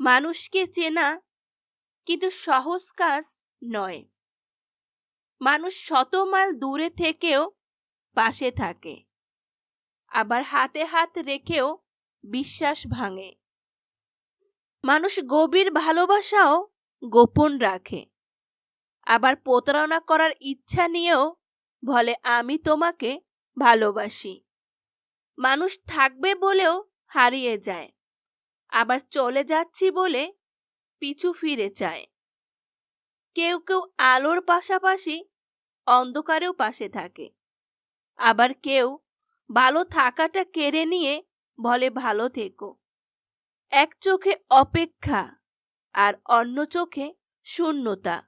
মানুষকে চেনা কিন্তু সহজ কাজ নয়। মানুষ শত মাইল দূরে থেকেও পাশে থাকে, আবার হাতে হাত রেখেও বিশ্বাস ভাঙে। মানুষ গভীর ভালোবাসাও গোপন রাখে, আবার প্রতারণা করার ইচ্ছা নিয়েও বলে, আমি তোমাকে ভালোবাসি। মানুষ থাকবে বলেও হারিয়ে যায়। আবার চলে যাচ্ছি বলে পিছু ফিরে চায় কেউ কেউ আলোর পাশাপাশি অন্ধকারেও পাশে থাকে। আবার কেউ ভালো থাকাটা কেড়ে নিয়ে বলে, ভালো থেকো। এক চোখে অপেক্ষা আর অন্য চোখে শূন্যতা।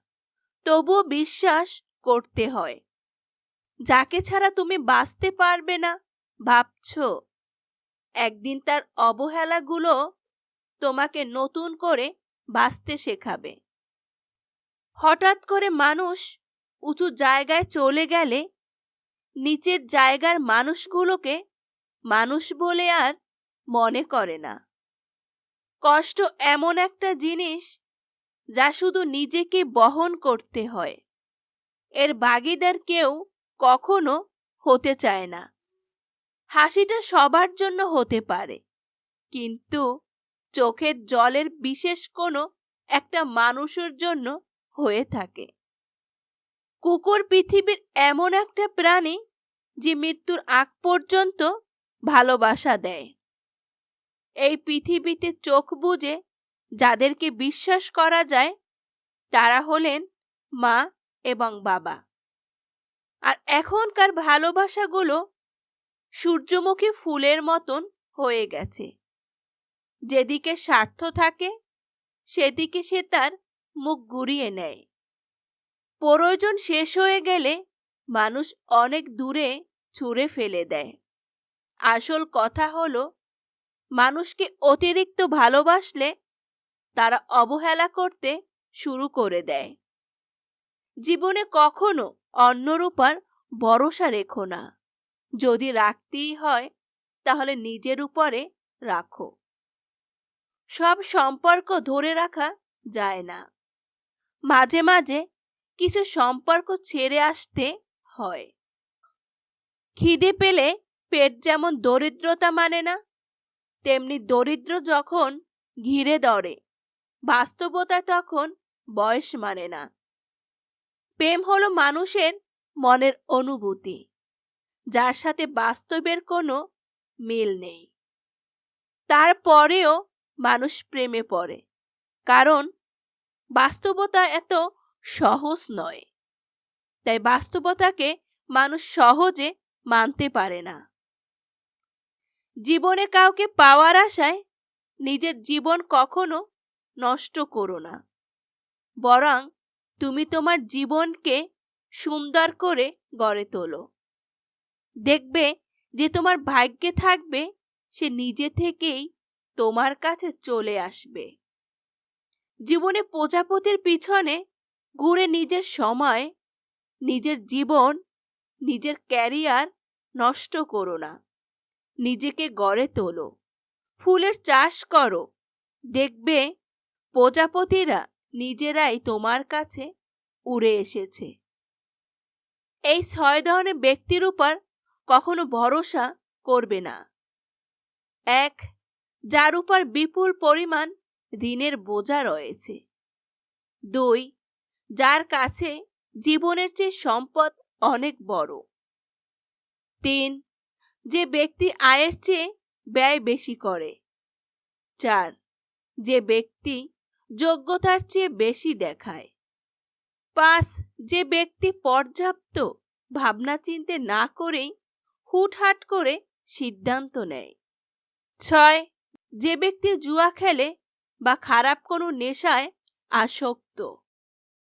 তবুও বিশ্বাস করতে হয়। যাকে ছাড়া তুমি বাঁচতে পারবে না, ভাবছ? একদিন তার অবহেলাগুলো তোমাকে নতুন করে বাঁচতে শেখাবে। হঠাৎ করে মানুষ উঁচু জায়গায় চলে গেলে নিচের জায়গার মানুষগুলোকে মানুষ বলে আর মনে করে না। কষ্ট এমন একটা জিনিস যা শুধু নিজেকে বহন করতে হয়। এর বাগিদার কেউ কখনো হতে চায় না। হাসিটা সবার জন্য হতে পারে, কিন্তু চোখের জলের বিশেষ কোনো একটা মানুষের জন্য হয়ে থাকে। কুকুর পৃথিবীর এমন একটা প্রাণী যে মৃত্যুর আগ পর্যন্ত ভালোবাসা দেয়। এই পৃথিবীতে চোখ বুঝে যাদেরকে বিশ্বাস করা যায়, তারা হলেন মা এবং বাবা। আর এখনকার ভালোবাসাগুলো সূর্যমুখী ফুলের মতন হয়ে গেছে। যেদিকে স্বার্থ থাকে, সেদিকে সে তার মুখ ঘুরিয়ে নেয়। প্রয়োজন শেষ হয়ে গেলে মানুষ অনেক দূরে ছুঁড়ে ফেলে দেয়। আসল কথা হল, মানুষকে অতিরিক্ত ভালোবাসলে তারা অবহেলা করতে শুরু করে দেয়। জীবনে কখনো অন্যর উপর ভরসা রেখো না। যদি রাখতেই হয়, তাহলে নিজের উপরে রাখো। সব সম্পর্ক ধরে রাখা যায় না। মাঝে মাঝে কিছু সম্পর্ক ছেড়ে আসতে হয়। খিদে পেলে পেট যেমন দরিদ্রতা মানে না, তেমনি দরিদ্র যখন ঘিরে দরে বাস্তবতা তখন বয়স মানে না। প্রেম হলো মানুষের মনের অনুভূতি, যার সাথে বাস্তবের কোনো মিল নেই। তারপরেও মানুষ প্রেমে পড়ে। কারণ বাস্তবতা এত সহজ নয়। তাই বাস্তবতাকে মানুষ সহজে মানতে পারে না। জীবনে কাউকে পাওয়ার আশায় নিজের জীবন কখনো নষ্ট করো না। বরং তুমি তোমার জীবনকে সুন্দর করে গড়ে তোলো। দেখবে যে তোমার ভাগ্যে থাকবে সে নিজে থেকেই তোমার কাছে চলে আসবে। জীবনে প্রজাপতির পিছনে ঘুরে নিজের সময়, নিজের জীবন, নিজের ক্যারিয়ার নষ্ট করো না। নিজেকে গড়ে তোলো। ফুলের চাষ করো। দেখবে প্রজাপতিরা নিজেরাই তোমার কাছে উড়ে এসেছে। এই ছয় ধরনের ব্যক্তির উপর কখনো ভরসা করবে না। এক যার উপর বিপুল পরিমাণ ঋণের বোঝা রয়েছে। দুই, যার কাছে জীবনের চেয়ে সম্পদ অনেক বড়। তিন, যে ব্যক্তি আয়ের চেয়ে ব্যয় বেশি করে। চার, যে ব্যক্তি যোগ্যতার চেয়ে বেশি দেখায়। পাঁচ, যে ব্যক্তি পর্যাপ্ত ভাবনা চিনতে না করেই হুটহাট করে সিদ্ধান্ত নেয়। ছয় যে ব্যক্তি জুয়া খেলে বা খারাপ কোনো নেশায় আসক্ত।